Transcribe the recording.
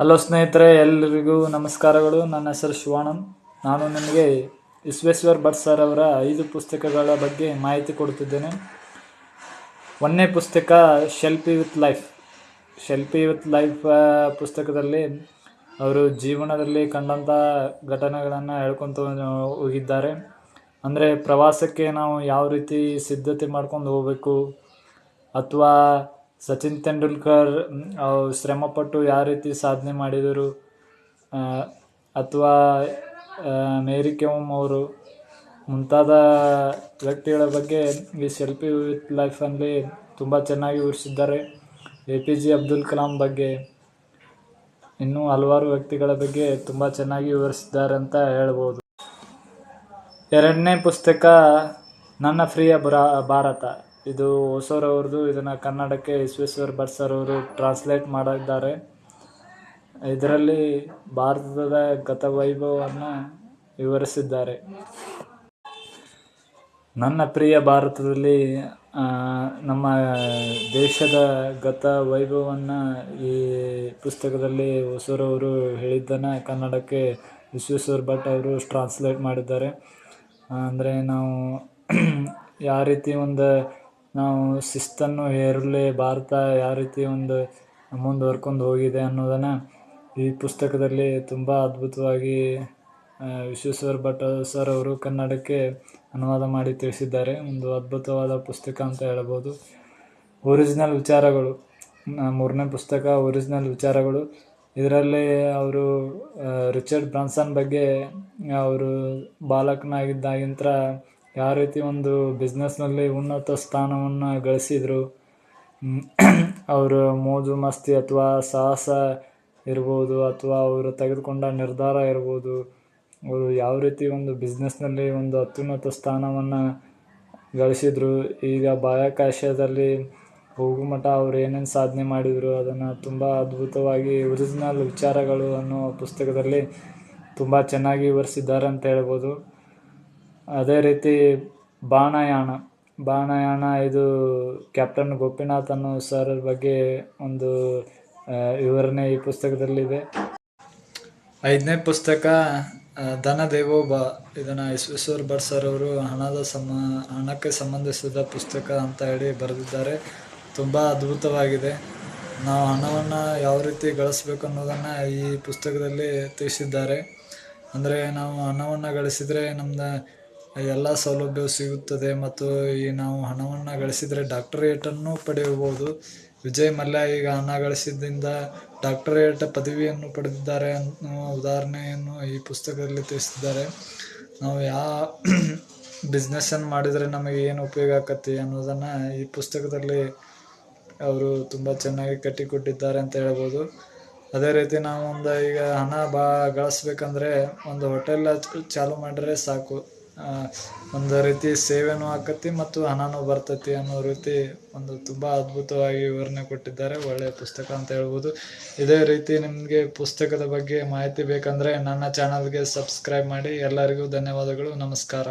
Hello ಸ್ನೇಹಿತರೆ ಎಲ್ಲರಿಗೂ ನಮಸ್ಕಾರಗಳು. ನನ್ನ ಹೆಸರು ಶಿವಾನಂದ್. ನಾನು ನಿಮಗೆ ವಿಶ್ವೇಶ್ವರ್ ಭಟ್ ಸರ್ ಅವರ ಐದು ಪುಸ್ತಕಗಳ ಬಗ್ಗೆ ಮಾಹಿತಿ ಕೊಡುತ್ತಿದ್ದೇನೆ. ಒಂದನೇ ಪುಸ್ತಕ selfie with life. Selfie with life ಪುಸ್ತಕದಲ್ಲಿ ಅವರು ಜೀವನದಲ್ಲಿ ಕಂಡಂಥ ಘಟನೆಗಳನ್ನು ಹೇಳ್ಕೊತ ಹೋಗಿದ್ದಾರೆ. ಅಂದರೆ ಪ್ರವಾಸಕ್ಕೆ ನಾವು ಯಾವ ರೀತಿ ಸಿದ್ಧತೆ ಮಾಡ್ಕೊಂಡು ಹೋಗಬೇಕು, ಅಥವಾ ಸಚಿನ್ ತೆಂಡೂಲ್ಕರ್ ಶ್ರಮಪಟ್ಟು ಯಾವ ರೀತಿ ಸಾಧನೆ ಮಾಡಿದರು ಅಥವಾ ಮೇರಿ ಕೋಮ್ ಅವರು ಮುಂತಾದ ವ್ಯಕ್ತಿಗಳ ಬಗ್ಗೆ ಈ ಸೆಲ್ಫಿ ವಿತ್ ಲೈಫಲ್ಲಿ ತುಂಬ ಚೆನ್ನಾಗಿ ವಿವರಿಸಿದ್ದಾರೆ. A P J Abdul Kalam ಬಗ್ಗೆ ಇನ್ನೂ ಹಲವಾರು ವ್ಯಕ್ತಿಗಳ ಬಗ್ಗೆ ತುಂಬ ಚೆನ್ನಾಗಿ ವಿವರಿಸಿದ್ದಾರೆ ಅಂತ ಹೇಳ್ಬೋದು. ಎರಡನೇ ಪುಸ್ತಕ, ನನ್ನ ಪ್ರಿಯ ಬುರ, ಭಾರತ. ಇದು ಹೊಸೂರವ್ರದ್ದು ಇದನ್ನು ಕನ್ನಡಕ್ಕೆ ವಿಶ್ವೇಶ್ವರ ಭಟ್ ಅವರು ಟ್ರಾನ್ಸ್ಲೇಟ್ ಮಾಡಿದ್ದಾರೆ. ಇದರಲ್ಲಿ ಭಾರತದ ಗತವೈಭವವನ್ನು ವಿವರಿಸಿದ್ದಾರೆ. ನನ್ನ ಪ್ರಿಯ ಭಾರತದಲ್ಲಿ ನಮ್ಮ ದೇಶದ ಗತ ವೈಭವವನ್ನು ಈ ಪುಸ್ತಕದಲ್ಲಿ ಹೊಸೂರವರು ಹೇಳಿದ್ದನ್ನು ಕನ್ನಡಕ್ಕೆ ವಿಶ್ವೇಶ್ವರ ಭಟ್ ಅವರು ಟ್ರಾನ್ಸ್ಲೇಟ್ ಮಾಡಿದ್ದಾರೆ. ಅಂದರೆ ನಾವು ಯಾವ ರೀತಿ ಒಂದು ನಾವು ಶಿಸ್ತನ್ನು ಹೇರಲಿ ಭಾರತ ಯಾವ ರೀತಿ ಒಂದು ಮುಂದುವರ್ಕೊಂಡು ಹೋಗಿದೆ ಅನ್ನೋದನ್ನು ಈ ಪುಸ್ತಕದಲ್ಲಿ ತುಂಬ ಅದ್ಭುತವಾಗಿ ವಿಶ್ವೇಶ್ವರ ಭಟ್ ಸರ್ ಅವರು ಕನ್ನಡಕ್ಕೆ ಅನುವಾದ ಮಾಡಿ ತಿಳಿಸಿದ್ದಾರೆ. ಒಂದು ಅದ್ಭುತವಾದ ಪುಸ್ತಕ ಅಂತ ಹೇಳ್ಬೋದು. ಒರಿಜಿನಲ್ ವಿಚಾರಗಳು ಮೂರನೇ ಪುಸ್ತಕ ಒರಿಜಿನಲ್ ವಿಚಾರಗಳು. ಇದರಲ್ಲಿ ಅವರು ರಿಚರ್ಡ್ ಬ್ರಾನ್ಸನ್ ಬಗ್ಗೆ ಅವರು ಬಾಲಕನಾಗಿದ್ದಾಗಿಂದ ಯಾವ ರೀತಿ ಒಂದು ಬಿಸ್ನೆಸ್ನಲ್ಲಿ ಉನ್ನತ ಸ್ಥಾನವನ್ನು ಗಳಿಸಿದರು ಅವರು ಮೋಜು, ಮಸ್ತಿ ಅಥವಾ ಸಾಹಸ ಇರ್ಬೋದು, ಅಥವಾ ಅವರು ತೆಗೆದುಕೊಂಡ ನಿರ್ಧಾರ ಇರ್ಬೋದು, ಅವರು ಯಾವ ರೀತಿ ಒಂದು ಬಿಸ್ನೆಸ್ನಲ್ಲಿ ಒಂದು ಅತ್ಯುನ್ನತ ಸ್ಥಾನವನ್ನು ಗಳಿಸಿದರು, ಈಗ ಬಾಹ್ಯಾಕಾಶದಲ್ಲಿ ಹೋಗುಮಠ ಅವರು ಅವ್ರು ಏನೇನು ಸಾಧನೆ ಮಾಡಿದರು, ಅದನ್ನು ತುಂಬ ಅದ್ಭುತವಾಗಿ ಒರಿಜಿನಲ್ ವಿಚಾರಗಳು ಅನ್ನೋ ಪುಸ್ತಕದಲ್ಲಿ ತುಂಬ ಚೆನ್ನಾಗಿ ವಿವರಿಸಿದ್ದಾರೆ ಅಂತ ಹೇಳ್ಬೋದು. ಅದೇ ರೀತಿ ಬಾಣಯಾಣ ಬಾಣಯಾಣ ಇದು ಕ್ಯಾಪ್ಟನ್ ಗೋಪಿನಾಥ್ ಅನ್ನೋ ಸರ್ ಬಗ್ಗೆ ಒಂದು ವಿವರಣೆ ಈ ಪುಸ್ತಕದಲ್ಲಿದೆ. ಐದನೇ ಪುಸ್ತಕ ಧನ ಬ ಇದನ್ನು ವಿಶ್ವೇಶ್ವರ ಭಟ್ ಸರ್ ಅವರು ಹಣದ ಸಮ ಹಣಕ್ಕೆ ಸಂಬಂಧಿಸಿದ ಪುಸ್ತಕ ಅಂತ ಹೇಳಿ ಬರೆದಿದ್ದಾರೆ. ತುಂಬ ಅದ್ಭುತವಾಗಿದೆ. ನಾವು ಹಣವನ್ನು ಯಾವ ರೀತಿ ಗಳಿಸ್ಬೇಕು ಅನ್ನೋದನ್ನು ಈ ಪುಸ್ತಕದಲ್ಲಿ ತಿಳಿಸಿದ್ದಾರೆ. ಅಂದರೆ ನಾವು ಹಣವನ್ನು ಗಳಿಸಿದರೆ ನಮ್ಮದು ಎಲ್ಲ ಸೌಲಭ್ಯ ಸಿಗುತ್ತದೆ ಮತ್ತು ಈ ನಾವು ಹಣವನ್ನು ಗಳಿಸಿದರೆ ಡಾಕ್ಟರೇಟನ್ನು ಪಡೆಯಬಹುದು. ವಿಜಯ್ ಮಲ್ಯ ಈಗ ಹಣ ಗಳಿಸಿದ್ದರಿಂದ ಡಾಕ್ಟರೇಟ್ ಪದವಿಯನ್ನು ಪಡೆದಿದ್ದಾರೆ ಅನ್ನುವ ಉದಾಹರಣೆಯನ್ನು ಈ ಪುಸ್ತಕದಲ್ಲಿ ತಿಳಿಸಿದ್ದಾರೆ. ನಾವು ಯಾವ ಬಿಸ್ನೆಸ್ಸನ್ನು ಮಾಡಿದರೆ ನಮಗೆ ಏನು ಉಪಯೋಗ ಆಕತಿ ಅನ್ನೋದನ್ನು ಈ ಪುಸ್ತಕದಲ್ಲಿ ಅವರು ತುಂಬ ಚೆನ್ನಾಗಿ ಕಟ್ಟಿಕೊಟ್ಟಿದ್ದಾರೆ ಅಂತ ಹೇಳ್ಬೋದು. ಅದೇ ರೀತಿ ನಾವು ಒಂದು ಈಗ ಹಣ ಬಾ, ಗಳಿಸ್ಬೇಕಂದ್ರೆ ಒಂದು ಹೋಟೆಲ್ ಚಾಲು ಮಾಡಿದ್ರೆ ಸಾಕು. ಒಂದು ರೀತಿ ಸೇವೆನೂ ಆಕತಿ ಮತ್ತು ಹಣನೂ ಬರ್ತತಿ ಅನ್ನೋ ರೀತಿ ಒಂದು ತುಂಬ ಅದ್ಭುತವಾಗಿ ವಿವರಣೆ ಕೊಟ್ಟಿದ್ದಾರೆ. ಒಳ್ಳೆಯ ಪುಸ್ತಕ ಅಂತ ಹೇಳ್ಬೋದು. ಇದೇ ರೀತಿ ನಿಮಗೆ ಪುಸ್ತಕದ ಬಗ್ಗೆ ಮಾಹಿತಿ ಬೇಕಂದರೆ ನನ್ನ ಚಾನಲ್ಗೆ ಸಬ್ಸ್ಕ್ರೈಬ್ ಮಾಡಿ. ಎಲ್ಲರಿಗೂ ಧನ್ಯವಾದಗಳು. ನಮಸ್ಕಾರ.